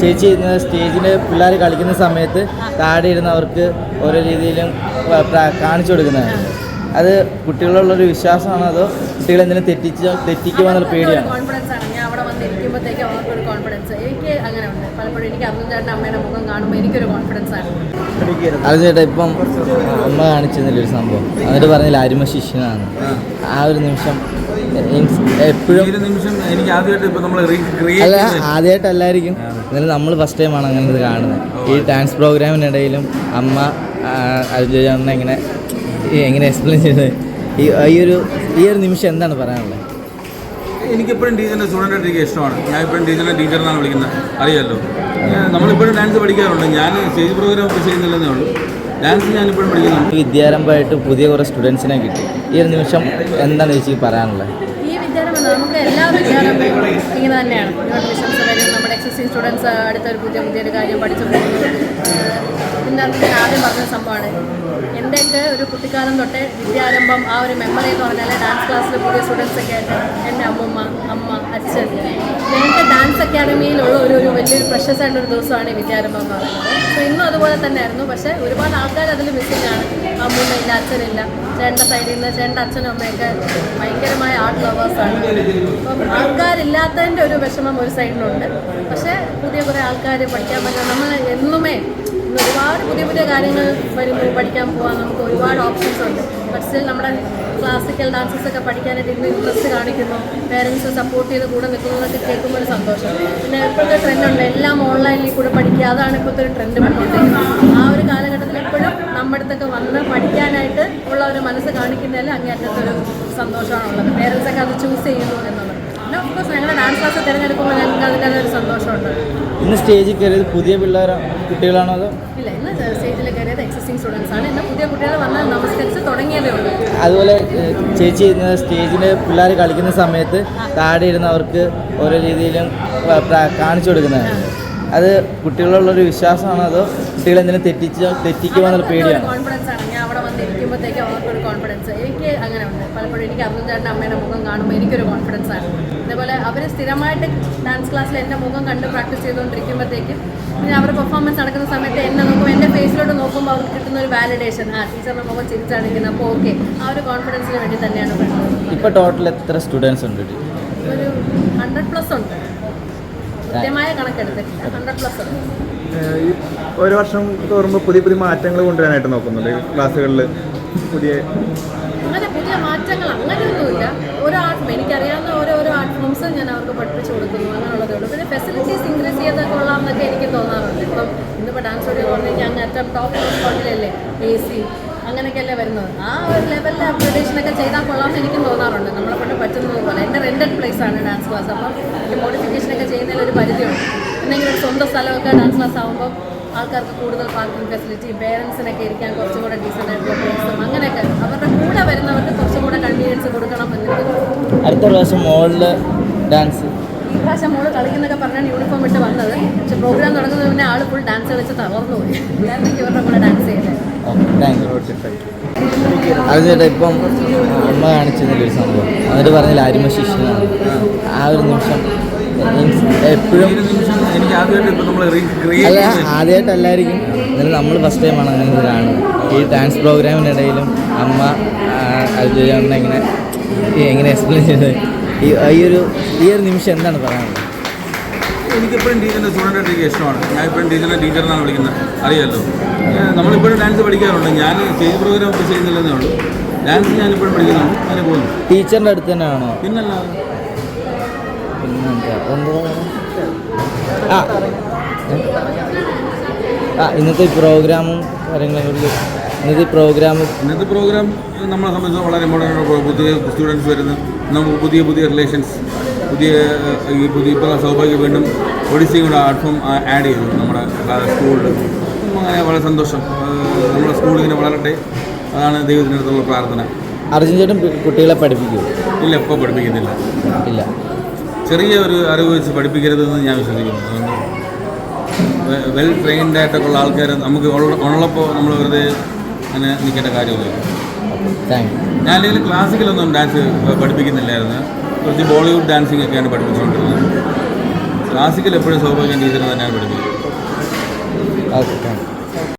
ചേച്ചി സ്റ്റേജിൽ പിള്ളേർ കളിക്കുന്ന സമയത്ത് താഴെ ഇരുന്ന് അവർക്ക് ഓരോ രീതിയിലും കാണിച്ചു കൊടുക്കുന്നതാണ് അത് കുട്ടികളുള്ളൊരു വിശ്വാസമാണോ അതോ കുട്ടികൾ എന്തിനും തെറ്റിച്ചോ തെറ്റിക്കുമോ എന്നുള്ള പേടിയാണ്? കോൺഫിഡൻസ് ആണ് ഞാൻ അവിടെ വന്ന് ഇരിക്കുമ്പോഴത്തേക്ക് അവർക്കൊരു കോൺഫിഡൻസ്. എനിക്ക് അങ്ങനെ ഉണ്ട്. പലപ്പോഴും എനിക്ക് അർജുൻ ചേട്ടന്റെ അമ്മയുടെ മുഖം കാണുമ്പോൾ എനിക്കൊരു കോൺഫിഡൻസ് ആണ് അത് ചേട്ടാ ഇപ്പം അമ്മ കാണിച്ചെന്നില്ല ഒരു സംഭവം. എന്നിട്ട് പറഞ്ഞില്ല അരുമ ശിഷ്യനാണ്. ആ ഒരു നിമിഷം എപ്പോഴും എനിക്ക് അല്ല ആദ്യമായിട്ടല്ലായിരിക്കും. എന്നാലും നമ്മൾ ഫസ്റ്റ് ടൈം ആണ് അങ്ങനെ ഇത് കാണുന്നത്. ഈ ഡാൻസ് പ്രോഗ്രാമിനിടയിലും അമ്മ അർജുന ഇങ്ങനെ ഈ എങ്ങനെ എക്സ്പ്ലെയിൻ ചെയ്തത്? ഈ ഈ ഒരു ഈ ഒരു നിമിഷം എന്താണ് പറയാനുള്ളത്? എനിക്കെപ്പോഴും ടീച്ചറിന്റെ സ്റ്റുഡന്റ് ആയിട്ട് ഇഷ്ടമാണ്. ഞാൻ ഇപ്പോഴും ടീച്ചറിനെ ടീച്ചർ എന്നാണ് വിളിക്കുന്നത്. അറിയാമല്ലോ നമ്മളിപ്പോഴും ഡാൻസ് പഠിക്കാറുണ്ട്. ഞാൻ സ്റ്റേജ് പ്രോഗ്രാം ഒക്കെ ചെയ്യുന്നില്ലെന്നേ ഉള്ളൂ. ഡാൻസ് ഞാനിപ്പോഴും പഠിക്കുന്നുണ്ട്. വിദ്യാരംഭമായിട്ട് പുതിയ കുറേ സ്റ്റുഡൻസിനെ കിട്ടി. ഈ ഒരു നിമിഷം എന്താണ് ചേച്ചി പറയാനുള്ളത്? നമുക്ക് എല്ലാ വിദ്യാർത്ഥികളും ഇങ്ങനെ തന്നെയാണ്. ന്യൂട്രീഷൻസ് വരും നമ്മുടെ എക്സിസ്റ്റിംഗ് സ്റ്റുഡൻസ് അടുത്തൊരു പുതിയ പുതിയൊരു കാര്യം പഠിച്ചു പോകുന്നു ഞാൻ ആദ്യം പറഞ്ഞ സംഭവമാണ്. എന്റെയൊക്കെ ഒരു കുട്ടിക്കാലം തൊട്ടേ വിദ്യാരംഭം ആ ഒരു മെമ്മറി എന്ന് പറഞ്ഞാൽ ഡാൻസ് ക്ലാസ്സിൽ പുതിയ സ്റ്റുഡൻസ് ഒക്കെ ആയിട്ട് എന്റെ അമ്മമ്മ അമ്മ അച്ഛൻ. ഞങ്ങൾക്ക് ഡാൻസ് അക്കാഡമിയിലുള്ള ഒരു ഒരു വലിയൊരു ആയിട്ടുള്ള ഒരു ദിവസമാണ് വിദ്യാരംഭം എന്ന് പറയുന്നത്. സോ ഇന്നും അതുപോലെ തന്നെ ആയിരുന്നു പക്ഷേ ഒരുപാട് ആൾക്കാർ അതിൽ മിസ്സിംഗ് ആണ്. അമ്മൂമ്മയില്ല അച്ഛനില്ല ചേട്ടന്റെ സൈഡിൽ നിന്ന് ചേട്ടന്റെ അച്ഛനും അമ്മയൊക്കെ ഭയങ്കരമായ ആർട്ട് ലവേഴ്സാണ് അപ്പം ആൾക്കാരില്ലാത്തതിന്റെ ഒരു വിഷമം ഒരു സൈഡിലുണ്ട് പക്ഷേ പുതിയ കുറേ ആൾക്കാർ പഠിക്കാൻ പറ്റുന്ന നമ്മൾ എന്നുമേ ഇന്ന് ഒരുപാട് പുതിയ പുതിയ കാര്യങ്ങൾ വരുമ്പോൾ പഠിക്കാൻ പോകാൻ നമുക്ക് ഒരുപാട് ഓപ്ഷൻസ് ഉണ്ട്. പക്ഷേ നമ്മുടെ ക്ലാസിക്കൽ ഡാൻസസ് ഒക്കെ പഠിക്കാനായിട്ട് ഇന്ന് ഇൻട്രസ്റ്റ് കാണിക്കുന്നു. പേരൻസ് സപ്പോർട്ട് ചെയ്ത് കൂടെ നിൽക്കുന്നതൊക്കെ കേൾക്കുമ്പോൾ ഒരു സന്തോഷം. പിന്നെ ഇപ്പോഴത്തെ ട്രെൻഡുണ്ട് എല്ലാം ഓൺലൈനിൽ കൂടെ പഠിക്കുക. അതാണ് ഇപ്പോഴത്തെ ഒരു ട്രെൻഡ് വന്നുകൊണ്ടിരിക്കുന്നത്. ആ ഒരു കാലഘട്ടത്തിൽ എപ്പോഴും നമ്മുടെ അടുത്തൊക്കെ വന്ന് പഠിക്കാനായിട്ട് ഉള്ള ഒരു മനസ്സ് കാണിക്കുന്നതിൽ അങ്ങേറ്റത്തൊരു സന്തോഷമാണുള്ളത്. പേരൻസൊക്കെ അത് ചൂസ് ചെയ്യുന്നു എന്നുള്ളത്. ഇന്ന് സ്റ്റേജിൽ കയറിയത് പുതിയ പിള്ളേരാണ് കുട്ടികളാണോ അതോ? ഇല്ല ഇന്ന് സ്റ്റേജിൽ കയറിയത് എക്സിസ്റ്റിംഗ് സ്റ്റുഡൻസ് ആണ്. ഇന്ന് പുതിയ കുട്ടികൾ വന്നാൽ നമസ്കരിച്ച് തുടങ്ങിയതേ ഉള്ളൂ. അതുപോലെ ചേച്ചി സ്റ്റേജിൽ പിള്ളേർ കളിക്കുന്ന സമയത്ത് താഴെ ഇരുന്ന് അവർക്ക് ഓരോ രീതിയിലും കാണിച്ചു കൊടുക്കുന്നതാണ് അത് കുട്ടികളുള്ളൊരു വിശ്വാസമാണോ അതോ കുട്ടികളെന്തിനും തെറ്റിച്ചോ തെറ്റിക്കുമോ എന്നുള്ള പേടിയാണ്? ഇരിക്കുമ്പോഴത്തേക്ക് അവർക്കൊരു കോൺഫിഡൻസ് എനിക്ക് അങ്ങനെ ഉണ്ട്. പലപ്പോഴും എനിക്ക് അർജുൻ ചേട്ടന്റെ അമ്മയുടെ മുഖം കാണുമ്പോൾ എനിക്കൊരു കോൺഫിഡൻസ് ആണ്. അതേപോലെ അവർ സ്ഥിരമായിട്ട് ഡാൻസ് ക്ലാസ്സിൽ എന്റെ മുഖം കണ്ട് പ്രാക്ടീസ് ചെയ്തുകൊണ്ടിരിക്കുമ്പോഴത്തേക്കും പിന്നെ അവരുടെ പെർഫോമൻസ് നടക്കുന്ന സമയത്ത് എന്നെ നോക്കുമ്പോൾ എന്റെ ഫേസിലോട്ട് നോക്കുമ്പോൾ അവർക്ക് കിട്ടുന്ന ഒരു വാലിഡേഷൻ ആ ടീച്ചറിന്റെ മുഖം ചിരിച്ചാണെങ്കിൽ അപ്പോൾ ഓക്കെ ആ ഒരു കോൺഫിഡൻസിന് വേണ്ടി തന്നെയാണ് ഇപ്പോൾ ടോട്ടൽ എത്ര സ്റ്റുഡൻസ് ഉണ്ട് ഒരു ഹൺഡ്രഡ് പ്ലസ് ഉണ്ട്. കൃത്യമായ കണക്കെടുത്തിട്ടില്ല. ഹൺഡ്രഡ് പ്ലസ് ഉണ്ട്. ഒരു വർഷം തോറുമ്പോൾ പുതിയ പുതിയ മാറ്റങ്ങൾ കൊണ്ടുവരാനായിട്ട് നോക്കുന്നുണ്ട് ഈ ക്ലാസ്സുകളിൽ പുതിയ അങ്ങനെ പുതിയ മാറ്റങ്ങൾ അങ്ങനെയൊന്നുമില്ല. ഓരോ ആർട്ട് എനിക്കറിയാവുന്ന ഓരോരോ ഓരോ ആർട്ട് ഫോംസ് ഞാൻ അവർക്ക് പഠിപ്പിച്ചു കൊടുക്കുന്നു അങ്ങനെയുള്ളതേ ഉള്ളൂ. പിന്നെ ഫെസിലിറ്റീസ് ഇൻക്രീസ് ചെയ്താൽ കൊള്ളാമെന്നൊക്കെ എനിക്ക് തോന്നാറുണ്ട്. ഇപ്പം ഇന്നിപ്പോൾ ഡാൻസ് സ്റ്റുഡിയോ പറഞ്ഞു കഴിഞ്ഞാൽ അങ്ങ് ഏറ്റവും ടോപ്പ് സ്പോട്ടിലല്ലേ എ സി അങ്ങനെയൊക്കെയല്ലേ വരുന്നത്. ആ ഒരു ലെവലിൽ അപ്ഗ്രഡേഷനൊക്കെ ചെയ്താൽ കൊള്ളാമെന്ന് എനിക്കും തോന്നാറുണ്ട്. നമ്മളെ കൊണ്ട് പറ്റുന്നത് പോലെ. എന്റെ റെന്റഡ് പ്ലേസ് ആണ് ഡാൻസ് ക്ലാസ് അപ്പം എനിക്ക് മോഡിഫിക്കേഷനൊക്കെ ചെയ്യുന്നതിൽ ഒരു പരിധിയുണ്ട്. എന്തെങ്കിലും ഒരു സ്വന്തം സ്ഥലമൊക്കെ ഡാൻസ് ക്ലാസ് ആകുമ്പോൾ ആൾക്കാർക്ക് കൂടുതൽ പാർക്കിംഗ് ഫെസിലിറ്റിയും പേരൻസിനൊക്കെ ഇരിക്കാൻ കുറച്ചും കൂടെ ഡീസന്റ് ആയിട്ടുള്ള പ്ലേസും അങ്ങനെയൊക്കെ അവരുടെ കൂടെ വരുന്നവർക്ക് കുറച്ചും കൂടെ കൺവീനിയൻസ് കൊടുക്കണം എന്നുള്ളത്. അടുത്ത പ്രാവശ്യം മോളിൽ ഡാൻസ് ഈ പ്രാവശ്യം മോൾ കളിക്കുന്നൊക്കെ പറഞ്ഞാണ് യൂണിഫോം ഇട്ട് വന്നത്. പക്ഷെ പ്രോഗ്രാം തുടങ്ങുന്നത് പിന്നെ ആൾ ഫുൾ ഡാൻസ് കളിച്ച് തകർന്നു പോയി. ഇവരുടെ കൂടെ ഡാൻസ് ചെയ്തത് അത് ചേട്ടാ ഇപ്പം അമ്മ കാണിച്ചതിന്റെ ഒരു സംഭവം. എന്നിട്ട് പറഞ്ഞില്ല അരിമ ശിഷ്യനാണ്. ആ ഒരു നിമിഷം. എപ്പോഴും എനിക്ക് ആദ്യമായിട്ട് ഇപ്പൊ നമ്മൾ അല്ല ആദ്യമായിട്ടല്ലായിരിക്കും. എന്നാലും നമ്മൾ ഫസ്റ്റ് ടൈമാണ് അങ്ങനെ ഇത് കാണുന്നത്. ഈ ഡാൻസ് പ്രോഗ്രാമിനിടയിലും അമ്മ അർജുന എങ്ങനെ എങ്ങനെ എക്സ്പ്ലെയിൻ ചെയ്തത്? ഈ ഒരു ഈ ഒരു നിമിഷം എന്താണ് പറയാനുള്ളത്? എനിക്കിപ്പോഴും ടീച്ചറിന്റെ സ്റ്റുഡന്റ് ആയിട്ട് ഇഷ്ടമാണ്. ഞാൻ ഇപ്പോഴും ടീച്ചറിനെ ടീച്ചർ എന്നാണ് വിളിക്കുന്നത്. അറിയാമല്ലോ നമ്മളിപ്പോഴും ഡാൻസ് പഠിക്കാറുണ്ട്. ഞാൻ സ്റ്റേജ് പ്രോഗ്രാം ഒക്കെ ചെയ്യുന്നില്ലെന്നേ ഉള്ളൂ. ഡാൻസ് ഞാനിപ്പോഴും പഠിക്കുന്നുണ്ട്. അങ്ങനെ പോകുന്നു. ടീച്ചറിന്റെ അടുത്ത് തന്നെയാണോ? പിന്നല്ല പിന്നെന്താ? ആ? ആ ഇന്നത്തെ പ്രോഗ്രാമും കാര്യങ്ങളെ ഇന്നത്തെ പ്രോഗ്രാം ഇന്നത്തെ പ്രോഗ്രാം നമ്മളെ സംബന്ധിച്ച് വളരെ ഇമ്പോർട്ടന്റ് പുതിയ സ്റ്റുഡൻസ് വരുന്നു. നമുക്ക് പുതിയ പുതിയ റിലേഷൻസ് പുതിയ ഈ പുതിയ ഇപ്പോൾ സൗഭാഗ്യം വീണ്ടും ഒഡീസിയും കൂടെ ആർട്ട് ഫോം ആഡ് ചെയ്തു നമ്മുടെ സ്കൂളിൽ അങ്ങനെ വളരെ സന്തോഷം. നമ്മുടെ സ്കൂൾ ഇങ്ങനെ വളരട്ടെ. അതാണ് ദൈവത്തിനടുത്തുള്ള പ്രാർത്ഥന. അർജുൻ ചേട്ടൻ കുട്ടികളെ പഠിപ്പിക്കുമോ ഇല്ല ഇപ്പോൾ പഠിപ്പിക്കുന്നില്ല. ഇല്ല. ചെറിയ ഒരു അറിവ് വെച്ച് പഠിപ്പിക്കരുതെന്ന് ഞാൻ വിശ്വസിക്കുന്നു. അതുകൊണ്ട് വെൽ ട്രെയിൻഡ് ആയിട്ടൊക്കെ ഉള്ള ആൾക്കാർ നമുക്ക് ഉള്ള- ഉള്ളപ്പോൾ നമ്മൾ വെറുതെ അങ്ങനെ നിൽക്കേണ്ട കാര്യമില്ല. ഞാൻ അല്ലെങ്കിൽ ക്ലാസിക്കലൊന്നും ഡാൻസ് പഠിപ്പിക്കുന്നില്ലായിരുന്നു. കുറച്ച് ബോളിവുഡ് ഡാൻസിങ് ഒക്കെയാണ് പഠിപ്പിച്ചുകൊണ്ടിരുന്നത്. ക്ലാസിക്കൽ എപ്പോഴും സ്വാഭാവിക ടീച്ചർ തന്നെയാണ് പഠിപ്പിക്കുന്നത്. Okay thank you